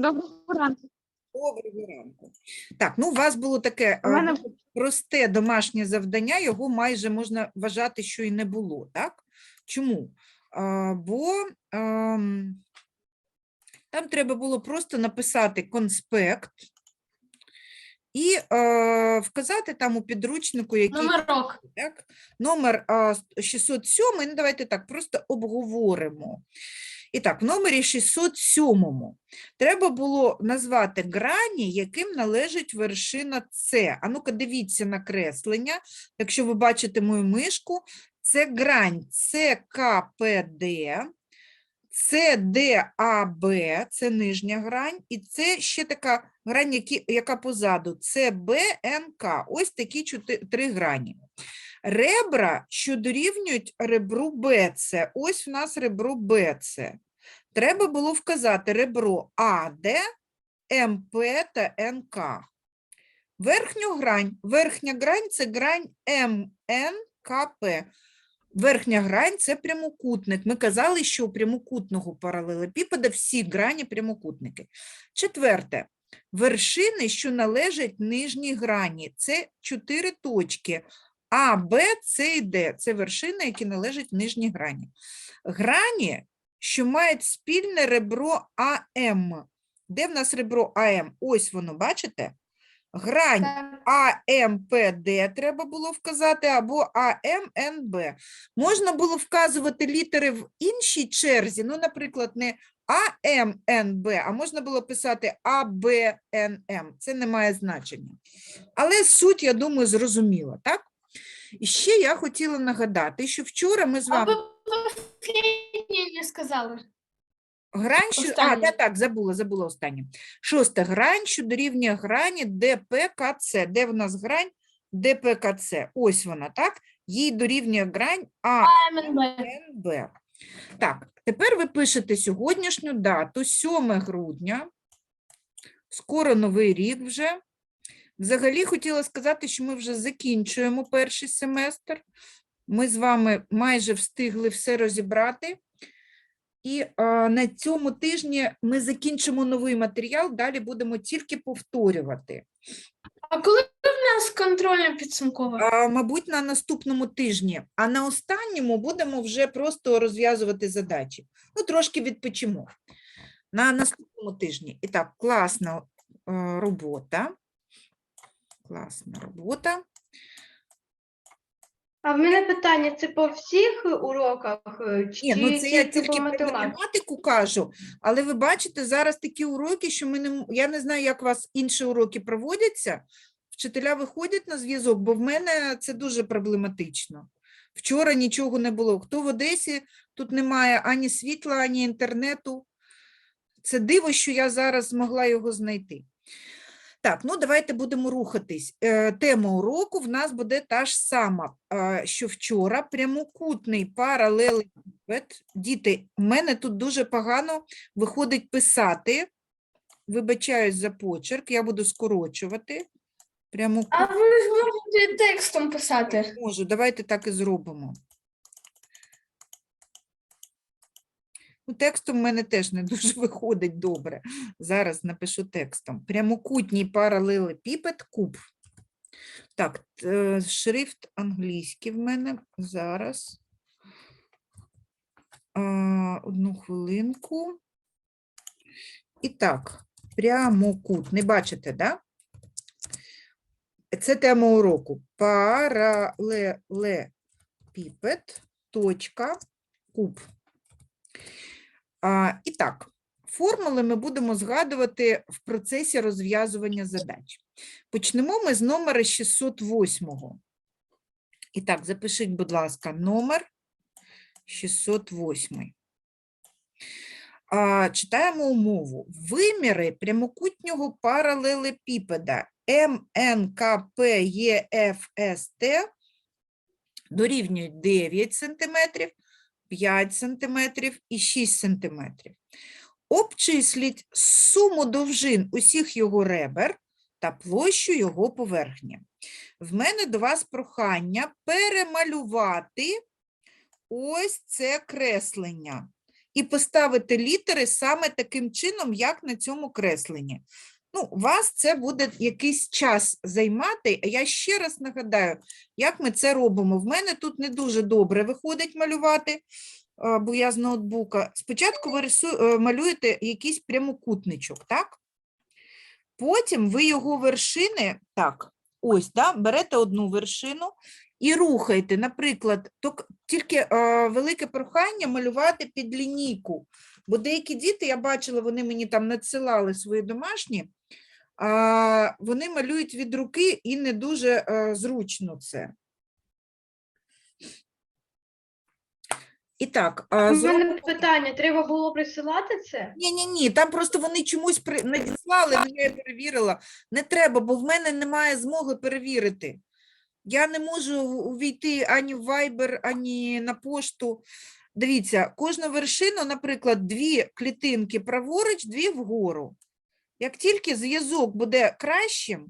Доброго ранку. Доброго ранку. Так, ну у вас було таке У е, мене просте домашнє завдання, його майже можна вважати, що і не було, так? Чому? А, бо ем, там треба було просто написати конспект і е, вказати там у підручнику, який номерок. так? Номер а, с- 607, ну давайте так, просто обговоримо. І так, в номері 607 треба було назвати грані, яким належить вершина С. А ну-ка, дивіться на креслення. Якщо ви бачите мою мишку, це грань ЦКПД, ЦДАБ, це нижня грань, і це ще така грань, які- яка позаду, ЦБНК. Ось такі чотири, три грані. Ребра, що дорівнюють ребру БЦ. Ось в нас ребро БЦ. Треба було вказати ребро АД, МП та НК. Верхню грань. Верхня грань це грань МНКП. Верхня грань це прямокутник. Ми казали, що у прямокутного паралелепіпеда всі грані прямокутники. Четверте. Вершини, що належать нижній грані. Це чотири точки. А, Б, С і Д. Це вершини, які належать нижній грані. Грані, що мають спільне ребро АМ. Де в нас ребро АМ? Ось воно, бачите? Грань АМПД треба було вказати, або АМНБ. Можна було вказувати літери в іншій черзі, ну, наприклад, не АМНБ, а можна було писати АБНМ. Це не має значення. Але суть, я думаю, зрозуміла, так? І ще я хотіла нагадати, що вчора ми з вами останнє не сказали. Грань, що... А, Останнє. я так, забула, забула останнє. Шосте. Грань, що дорівнює грані ДПКЦ. Де в нас грань? ДПКЦ. Ось вона, так? Їй дорівнює грань АМНБ. АНБ. Так, тепер ви пишете сьогоднішню дату, 7 грудня. Скоро новий рік вже. Взагалі хотіла сказати, що ми вже закінчуємо перший семестр. Ми з вами майже встигли все розібрати. І а, на цьому тижні ми закінчимо новий матеріал, далі будемо тільки повторювати. А коли в нас контрольна підсумкова? А, мабуть, на наступному тижні, а на останньому будемо вже просто розв'язувати задачі. Ну, трошки відпочимо. На наступному тижні. І так, класна е, робота. Класна робота. А в мене питання: це по всіх е, уроках е, чи Ні, ну це я тільки тільки по про математиці? математику кажу, але ви бачите, зараз такі уроки, що ми не м- я не знаю, як у вас інші уроки проводяться. Вчителя виходять на зв'язок, бо в мене це дуже проблематично. Вчора нічого не було. Хто в Одесі, тут немає ані світла, ані інтернету. Це диво, що я зараз змогла його знайти. Так, ну давайте будемо рухатись. Е, Тема уроку в нас буде та ж сама, е, що вчора прямокутний паралелепіпед. Діти, в мене тут дуже погано виходить писати. Вибачаюсь за почерк, я буду скорочувати. Прямокутний. А ви ж можете текстом писати. Можу, давайте так і зробимо. Ну, текстом в мене теж не дуже виходить добре. Зараз напишу текстом. Прямокутній паралелепіпед куб. Так, е, шрифт англійський в мене зараз. Одну хвилинку. І так, прямокутний, бачите, да? Це тема уроку. Паралелепіпед, точка, куб. І так, формули ми будемо згадувати в процесі розв'язування задач. Почнемо ми з номера 608. І так, запишіть, будь ласка, номер 608. А, читаємо умову. Виміри прямокутнього паралелепіпеда МНКПЕФСТ дорівнюють 9 см, 5 см і 6 см. Обчисліть суму довжин усіх його ребер та площу його поверхні. В мене до вас прохання перемалювати ось це креслення. і поставити літери саме таким чином, як на цьому кресленні. Ну, вас це буде якийсь час займати. А я ще раз нагадаю, як ми це робимо. В мене тут не дуже добре виходить малювати, бо я з ноутбука. Спочатку ви рису- е, малюєте якийсь прямокутничок, так? Потім ви його вершини, так, ось, да, берете одну вершину і рухаєте. Наприклад, тільки е, велике прохання малювати під лінійку. Бо деякі діти, я бачила, вони мені там надсилали свої домашні, а, вони малюють від руки і не дуже е, зручно це. І так, У мене питання: треба було присилати це? ні, ні, ні, там просто вони чомусь при... надіслали, але я перевірила. Не треба, бо в мене немає змоги перевірити. Я не можу увійти ані в Viber, ані на пошту. Дивіться, кожну вершину, наприклад, дві клітинки праворуч, дві вгору. Як тільки зв'язок буде кращим,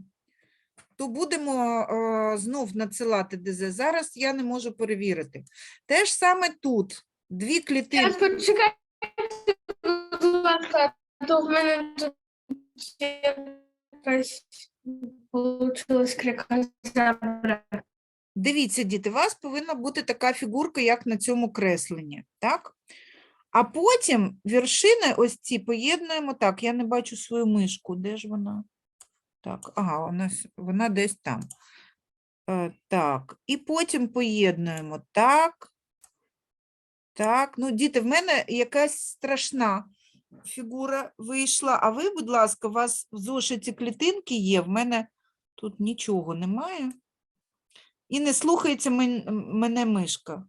то будемо е, знов надсилати ДЗ. Зараз я не можу перевірити. Те ж саме тут. Дві клітинки. Почекайте, будь ласка, то в мене тут якась получилась крикозябра. Дивіться, діти, у вас повинна бути така фігурка, як на цьому кресленні, так? А потім вершини ось ці поєднуємо так. Я не бачу свою мишку. Де ж вона? Так, ага, с- вона десь там. Е, так, і потім поєднуємо так. Так, ну, діти, в мене якась страшна фігура вийшла. А ви, будь ласка, у вас в зошиті клітинки є, в мене тут нічого немає. І не слухається мене мишка.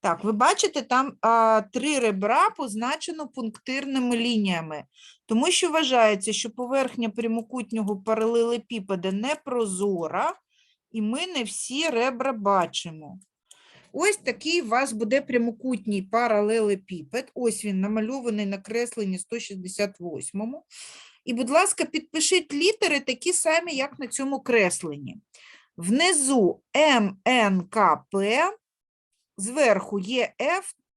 Так, ви бачите, там а, три ребра позначено пунктирними лініями, тому що вважається, що поверхня прямокутнього паралелепіпеда не прозора, і ми не всі ребра бачимо. Ось такий у вас буде прямокутній паралелепіпед. Ось він намальований на кресленні 168-му. І, будь ласка, підпишіть літери такі самі, як на цьому кресленні. Внизу МНКП, зверху є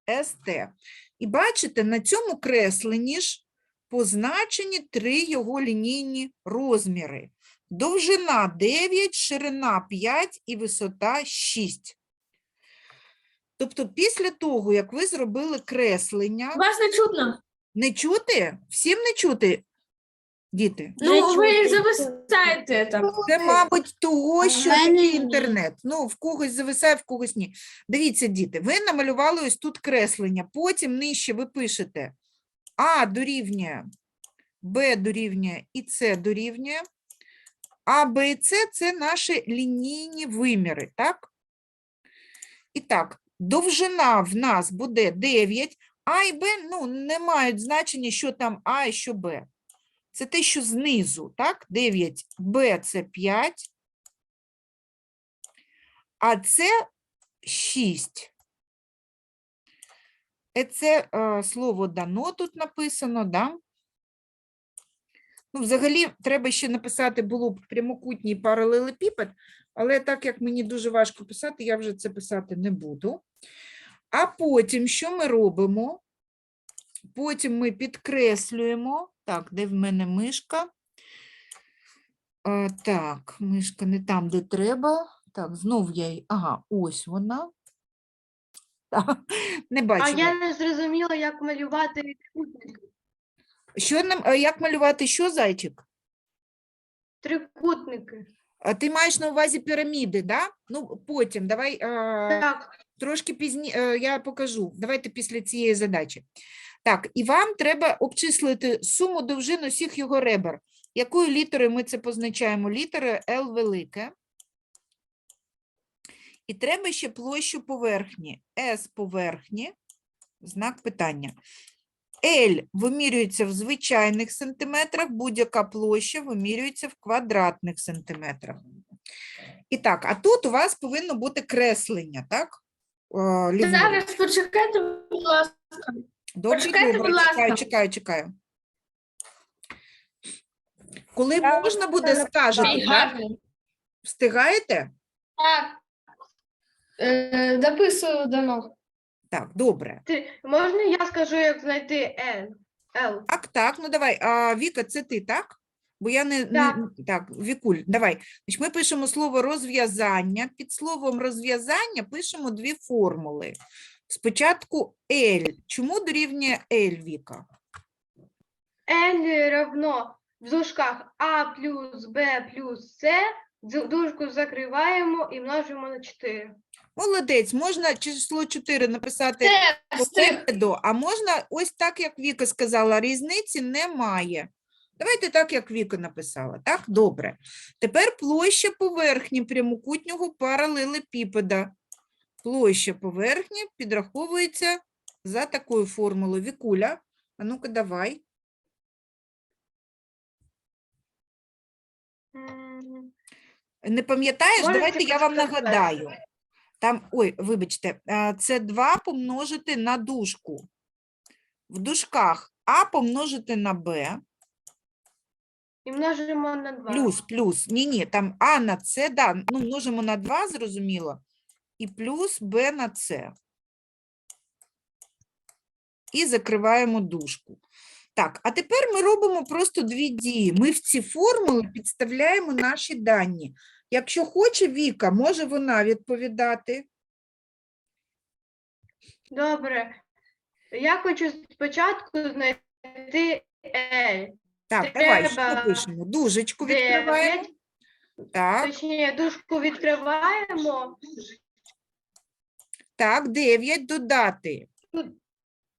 ST. І бачите, на цьому кресленні ж позначені три його лінійні розміри. Довжина 9, ширина 5 і висота 6. Тобто після того, як ви зробили креслення, Вас не чутно? не чути? Всім не чути, діти? Ну, ви зависаєте там. Це, мабуть, того, що мене такий ні. інтернет. Ну, в когось зависає, в когось ні. Дивіться, діти, ви намалювали ось тут креслення, потім нижче ви пишете А дорівнює, Б дорівнює і С дорівнює. А, Б і С – це наші лінійні виміри, так? І так, довжина в нас буде 9, А і Б ну, не мають значення, що там А і що Б. Це те, що знизу, так? 9, Б це 5, а це 6. Е, Це е, слово дано тут написано, да? Ну, взагалі, треба ще написати було б прямокутній паралелепіпед, але так як мені дуже важко писати, я вже це писати не буду. А потім, що ми робимо? Потім ми підкреслюємо. Так, де в мене мишка? А, так, мишка не там, де треба. Так, знов я її. Ага, ось вона. Так, не А я не зрозуміла, як малювати. Що нам, як малювати що, зайчик? Трикутники. А ти маєш на увазі піраміди, да? Ну, потім, давай Так, трошки пізніше я покажу. Давайте після цієї задачі. Так, і вам треба обчислити суму довжин усіх його ребер. Якою літерою ми це позначаємо? Літерою L велике. І треба ще площу поверхні. S поверхні, знак питання. L вимірюється в звичайних сантиметрах, будь-яка площа вимірюється в квадратних сантиметрах. І так, а тут у вас повинно бути креслення, так? Е. Зараз почекайте, будь ласка. Добре, Почекайте, добре, будь чекаю, ласка. чекаю, чекаю. Коли Я можна буде, написала скажете, так? Встигаєте? Так. Е, дописую дано. Так, добре. Ти- Можна я скажу, як знайти N? L. Так, так, ну давай. А, Віка, це ти, так? Бо я не, Так. не так, Вікуль, давай. Значить, ми пишемо слово розв'язання. Під словом розв'язання пишемо дві формули. Спочатку L. Чому дорівнює L, Віка? N равно в дужках А плюс Б плюс С. Ду- Дужку закриваємо і множимо на 4. Молодець, можна число 4 написати попереду, а можна ось так, як Віка сказала, різниці немає. Давайте так, як Віка написала. Так, добре. Тепер площа поверхні прямокутнього паралелепіпеда. Площа поверхні підраховується за такою формулою. Вікуля, а ну-ка давай. Не пам'ятаєш? Давайте я вам нагадаю. Там, ой, вибачте, це 2 помножити на дужку. В дужках А помножити на Б, І множимо на 2. плюс, плюс. Ні, ні, там А на С, да, ну, множимо на 2, зрозуміло, і плюс Б на С. І закриваємо дужку. Так, а тепер ми робимо просто дві дії. Ми в ці формули підставляємо наші дані. Якщо хоче Віка, може вона відповідати. Добре. Я хочу спочатку знайти L. Так, давай, що Треба пишемо? Дужечку відкриваємо. Так, Точніше, дужку відкриваємо. Так, 9 додати.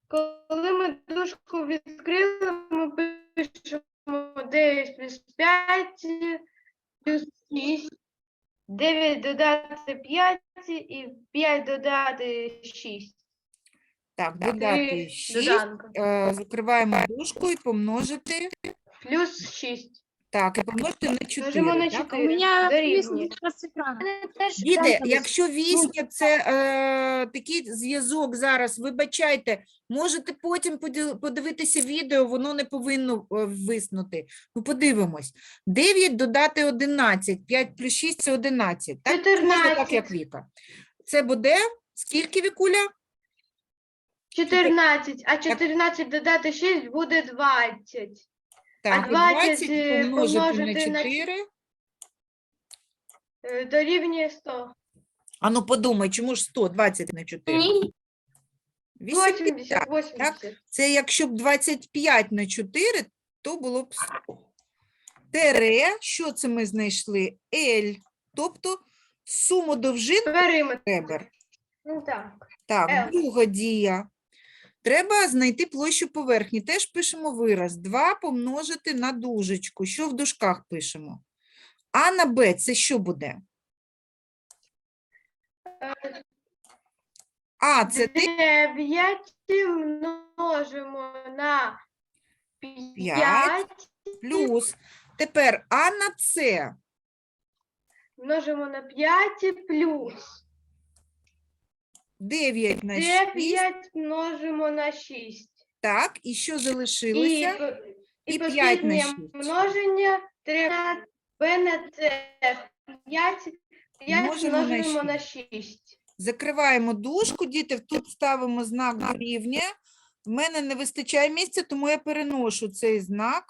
Коли ми дужку відкрили, ми пишемо 9 плюс 5 плюс 6. 9 додати 5 і 5 додати 6. Так, додати 6. доданка. Е, закриваємо дужку і помножити. Плюс 6. Так, і помножити на 4. Множимо на так? 4. У Дорівнює. висит с экрана. Діти, якщо вісня це е, такий зв'язок зараз, вибачайте, можете потім поділ- подивитися відео, воно не повинно е, виснути. Ну, подивимось. 9 додати 11, 5 плюс 6 – це 11. Так? Це можна так, як Віка. Це буде скільки, Вікуля? 14, а 14 додати 6 буде 20. Так, і 20, 20 е, помножити на помножити на 4. Е, Дорівнює 100. А ну подумай, чому ж 100, 20 на 4? Ні. 80. 80, 80. Це якщо б 25 на 4, то було б 100. Тере, що це ми знайшли? L, тобто суму довжин Периметр. ребер. Ну так. Так, L. друга дія. Треба знайти площу поверхні. Теж пишемо вираз. 2 помножити на дужечку. Що в дужках пишемо? А на Б це що буде? А, це ти 9 множимо на 5, плюс. Тепер А на С. множимо на 5 плюс 9 на 6. 9 множимо на 6. Так, і що І, залишилося? по- І і п'ять на посліднє шість. множення 3 на на c. 5, 5 Множимо на множимо на шість. 6. Закриваємо дужку, діти, тут ставимо знак дорівнює. В мене не вистачає місця, тому я переношу цей знак.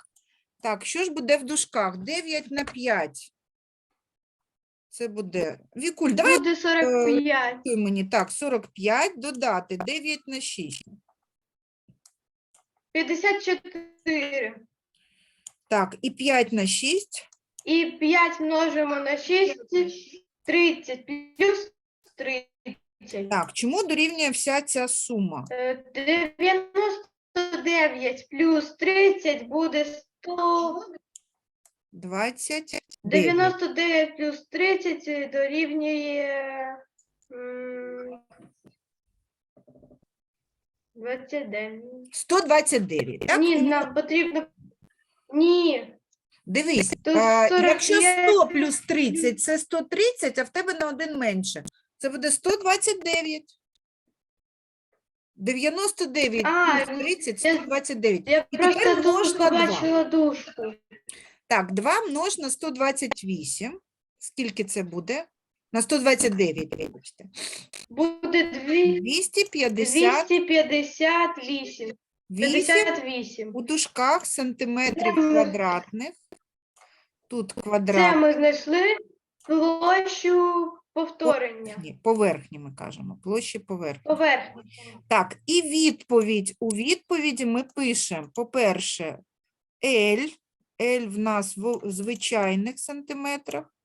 Так, що ж буде в дужках? 9 на 5. Це буде. Вікуль, давай Буде 45. ти мені. Так, 45 додати 9 на 6. 54. Так, і 5 на 6. І 5 множимо на 6. 30 плюс 30. Так, чому дорівнює вся ця сума? Е, 99 плюс 30 буде 100. 29. 99 плюс 30 дорівнює м, 29. 129. Так? Ні, нам потрібно. Ні. Дивись, Тут а, якщо 45 100 плюс 30 це 130, а в тебе на один менше. Це буде 129. 99 А, плюс 30 я- 129. Я І просто тепер тут на 2. побачила дужку. Так, 2 множ на 128. Скільки це буде? На 129, вибачте. Буде дві- 250 258. 8 58. у дужках сантиметрів Це ми- квадратних. Тут Це квадрат. ми знайшли площу повторення. Ні, поверхні ми кажемо, площі поверхні. Поверхні. Так, і відповідь. У відповіді ми пишемо, по-перше, L. L в нас в звичайних сантиметрах.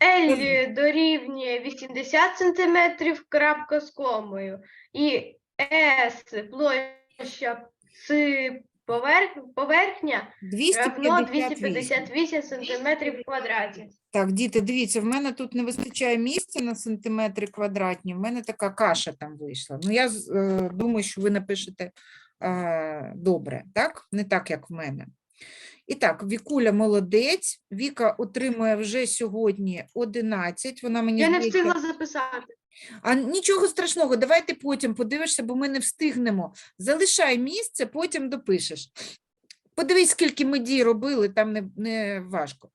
L дорівнює 80 см крапка з комою. І S площа з поверх... поверхня равно 258. 258 см квадраті. Так, діти, дивіться, в мене тут не вистачає місця на сантиметри квадратні, в мене така каша там вийшла. Ну, я е, думаю, що ви напишете е, добре, так? Не так, як в мене. І так, Вікуля молодець. Віка отримує вже сьогодні 11. Вона мені Я не здається, встигла записати. А нічого страшного, давай ти потім подивишся, бо ми не встигнемо. Залишай місце, потім допишеш. Подивись, скільки ми дій робили, там не, не важко.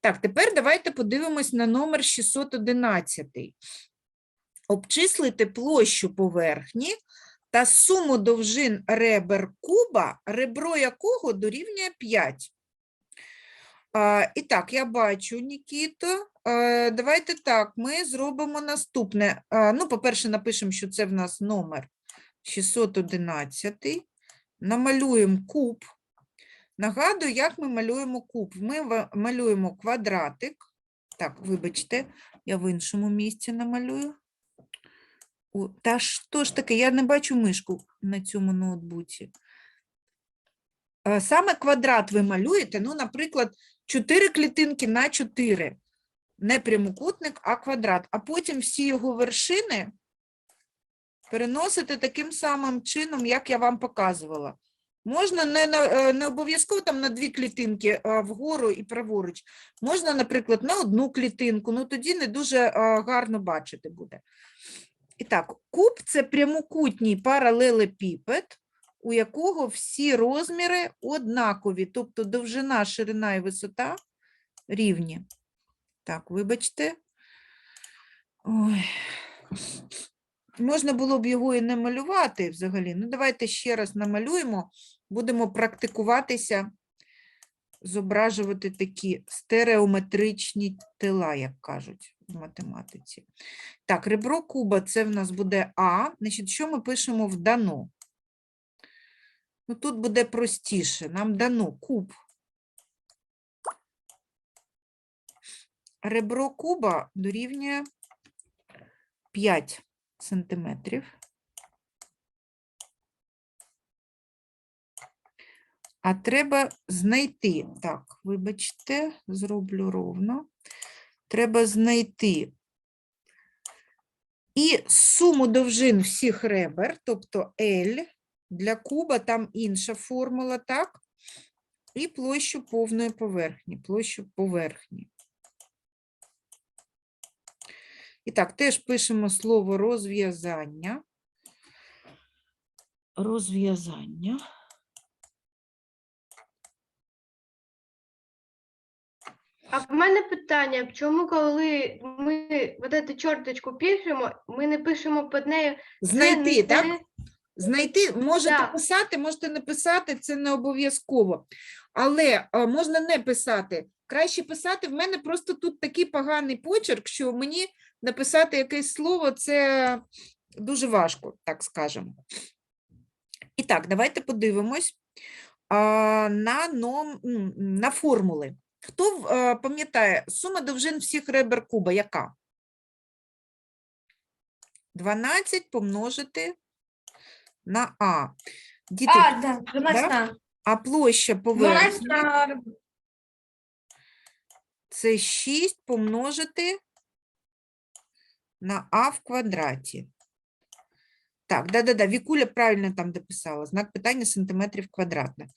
Так, тепер давайте подивимось на номер 611. Обчислити площу поверхні та суму довжин ребер куба, ребро якого дорівнює 5. А, і так, я бачу, Нікіто. Е, давайте так, ми зробимо наступне. А, ну, по-перше, напишемо, що це в нас номер 611. Намалюємо куб. Нагадую, як ми малюємо куб. Ми малюємо квадратик. Так, вибачте, я в іншому місці намалюю. О, та що ж таке, я не бачу мишку на цьому ноутбуці. Е, Саме квадрат ви малюєте, ну, наприклад, 4 клітинки на 4. Не прямокутник, а квадрат. А потім всі його вершини переносите таким самим чином, як я вам показувала. Можна не, е, не обов'язково там на дві клітинки а, вгору і праворуч. Можна, наприклад, на одну клітинку, ну тоді не дуже а, гарно бачити буде. І так, куб це прямокутній паралелепіпед, у якого всі розміри однакові, тобто довжина, ширина і висота рівні. Так, вибачте. Ой. Можна було б його і не малювати взагалі. Ну, давайте ще раз намалюємо. Будемо практикуватися зображувати такі стереометричні тела, як кажуть в математиці. Так, ребро куба це в нас буде А. Значить, що ми пишемо в дано? Ну, тут буде простіше. Нам дано куб. Ребро куба дорівнює 5 сантиметрів. А треба знайти. Так, вибачте, зроблю ровно. Треба знайти і суму довжин всіх ребер, тобто L, для куба там інша формула, так? І площу повної поверхні, площу поверхні. І так, теж пишемо слово розв'язання. Розв'язання. А в мене питання, чому коли ми вот эту чорточку пишемо, ми не пишемо під нею Знайти, не так? Знайти, можете Так. писати, можете не писати, це не обов'язково. Але а, можна не писати. Краще писати, в мене просто тут такий поганий почерк, що мені написати якесь слово це дуже важко, так скажемо. І так, давайте подивимось а, на, ном, м, на формули. Хто пам'ятає, сума довжин всіх ребер куба яка? 12 помножити на А. Діти, А, да, 12. а площа 12 поверхні це 6 помножити на А в квадраті. Так, да-да-да, Вікуля правильно там дописала, знак питання сантиметрів квадратних.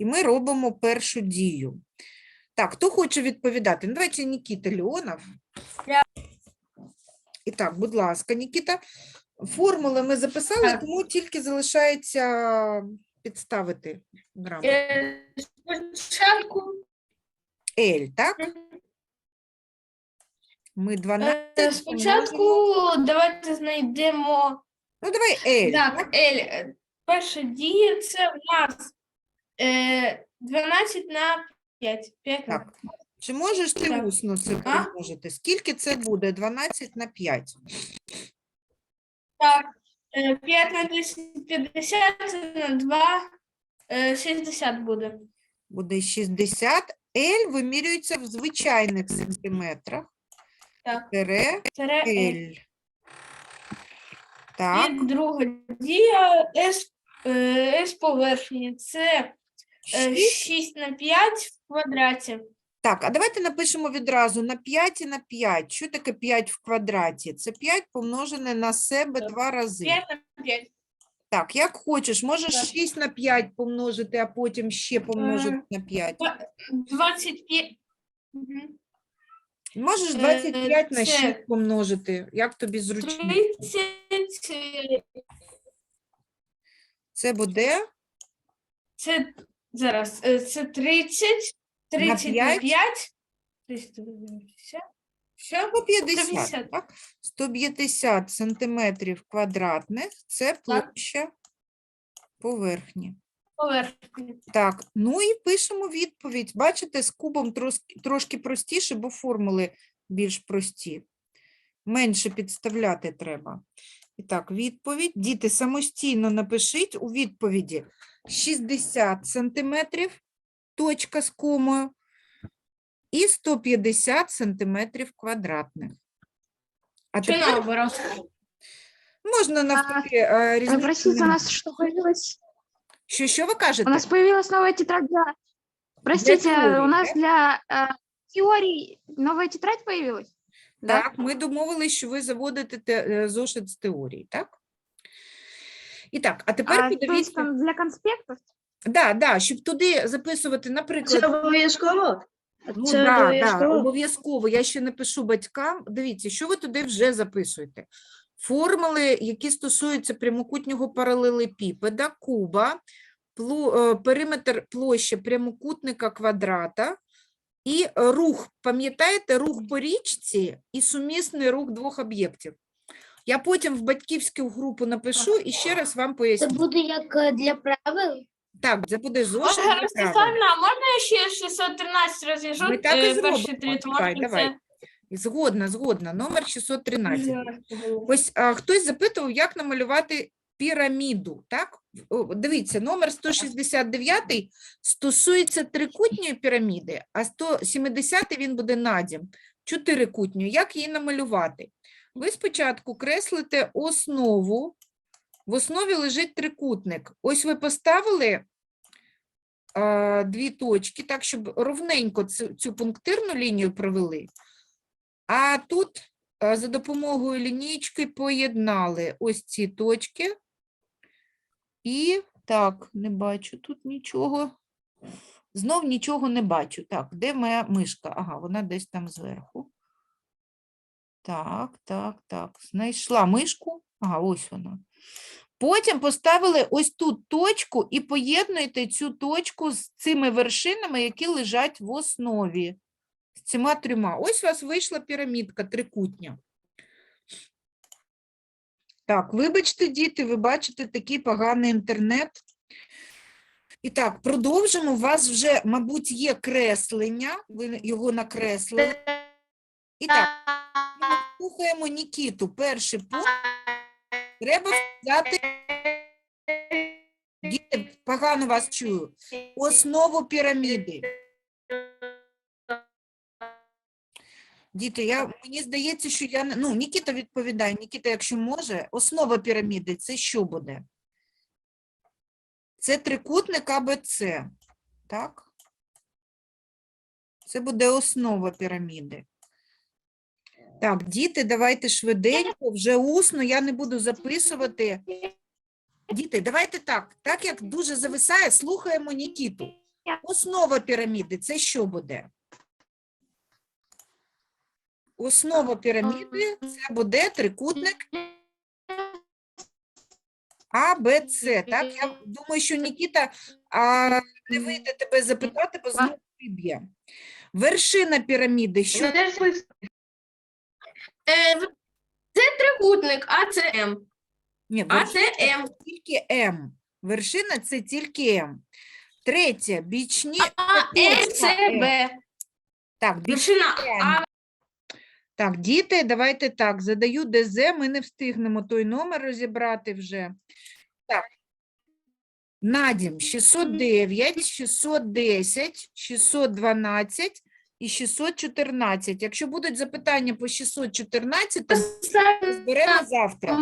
І ми робимо першу дію. Так, хто хоче відповідати? Ну, давайте Нікіта Леонов. Я. І так, будь ласка, Нікіта. Формули ми записали, Так. тому тільки залишається підставити грамоту. Е, Спочатку L, так? Ми 12 Е, Спочатку давайте знайдемо Ну, давай L. так, L. е, Перша дія це в нас е, 12 на 5. 5 на Так. Чи можеш ти Так. усно це А? Скільки це буде? 12 на 5. Так, е, 5 на 10, 50, на 2, е, 60 буде. Буде 60. L вимірюється в звичайних сантиметрах. Так. Тире Тире L. L. Так, І друга дія S, е, S поверхні. Це е. 6 на 5 в квадраті. Так, а давайте напишемо відразу на 5 і на 5. Що таке 5 в квадраті? Це 5 помножене на себе два рази. 5 на 5. Так, як хочеш, можеш Так. 6 на 5 помножити, а потім ще помножити на 5. 25. Мгм. Можеш Е, 25 на це 6 помножити, як тобі зручніше. 30, е, Це буде це зараз, е, це 30, 30 на п'ять? 5, 350, все, 150, 150. так? 150 сантиметрів квадратних – це площа поверхні. поверхні. Так, ну і пишемо відповідь. Бачите, з кубом трошки, трошки простіше, бо формули більш прості. Менше підставляти треба. І так, відповідь. Діти, самостійно напишіть у відповіді 60 сантиметрів, точка з комою, і 150 сантиметрів квадратних. А Чи тепер наоборот? можна навпаки е, Э, різницю Простите, у нема. нас что появилось? Що, що ви кажете? У нас появилась новая тетрадь для... Простите, теории, у нас для э, теорий новая тетрадь появилась? Так, ми домовились, що ви заводите те- е, зошит з теорії, так? І так, а тепер А, подивіться. там для конспектов? Да, да, щоб туди записувати, наприклад, Це обов'язково? ну, Це да, да, обов'язково? обов'язково. Я ще напишу батькам. Дивіться, що ви туди вже записуєте? Формули, які стосуються прямокутнього паралелепіпеда, куба, плу- е, периметр площі прямокутника квадрата і рух. Пам'ятаєте, рух по річці і сумісний рух двох об'єктів. Я потім в батьківську групу напишу і ще раз вам поясню. Це буде як е, для правил? Так, це буде зошит. Ольга для правил. Ростиславівна, а можна я ще 613 розв'яжу? Ми так і Е, зробимо. Перші три, тому Чекай, давай. це... Згодна, згодна. Номер 613. Ось а, хтось запитував, як намалювати піраміду. Так? Дивіться, номер 169 стосується трикутньої піраміди, а 170 він буде надім, чотирикутньої. Як її намалювати? Ви спочатку креслите основу. В основі лежить трикутник. Ось ви поставили а, дві точки, так, щоб ровненько цю, цю пунктирну лінію провели. А тут а, за допомогою лінійки поєднали ось ці точки. І так, не бачу тут нічого. Знов нічого не бачу. Так, де моя мишка? Ага, вона десь там зверху. Так, так, так. Знайшла мишку. Ага, ось вона. Потім поставили ось тут точку і поєднуйте цю точку з цими вершинами, які лежать в основі. З цими трьома. Ось у вас вийшла пірамідка трикутня. Так, вибачте, діти, ви бачите такий поганий інтернет. І так, продовжимо. У вас вже, мабуть, є креслення, ви його накреслили. І так, ми слухаємо Нікіту. Перший пункт. Треба сказати, діти, погано вас чую, основу піраміди. Діти, я, мені здається, що я. Ну, Нікіта відповідає. Нікіта, якщо може, основа піраміди це що буде? Це трикутник АБЦ. Так? Це буде основа піраміди. Так, діти, давайте швиденько, вже усно, я не буду записувати. Діти, давайте так. Так як дуже зависає, слухаємо Нікіту. Основа піраміди це що буде? Основа піраміди це буде трикутник А, Б, С. Так, я думаю, що Нікіта а, не вийде тебе запитати, бо знову виб'є. Вершина піраміди, що. Е, це трикутник, а це М. Ні, А вершина це М. тільки М. Вершина це тільки М. Третє, бічні. А Е це Е. Б. Так, бічні Вершина А. Так, діти, давайте так, задаю ДЗ, ми не встигнемо той номер розібрати вже. Так. Надім 609, 610, 612 і 614. Якщо будуть запитання по 614, зберемо завтра.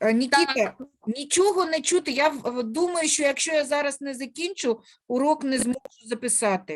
Е, Нікіта, нічого не чути. Я думаю, що якщо я зараз не закінчу, урок не зможу записати.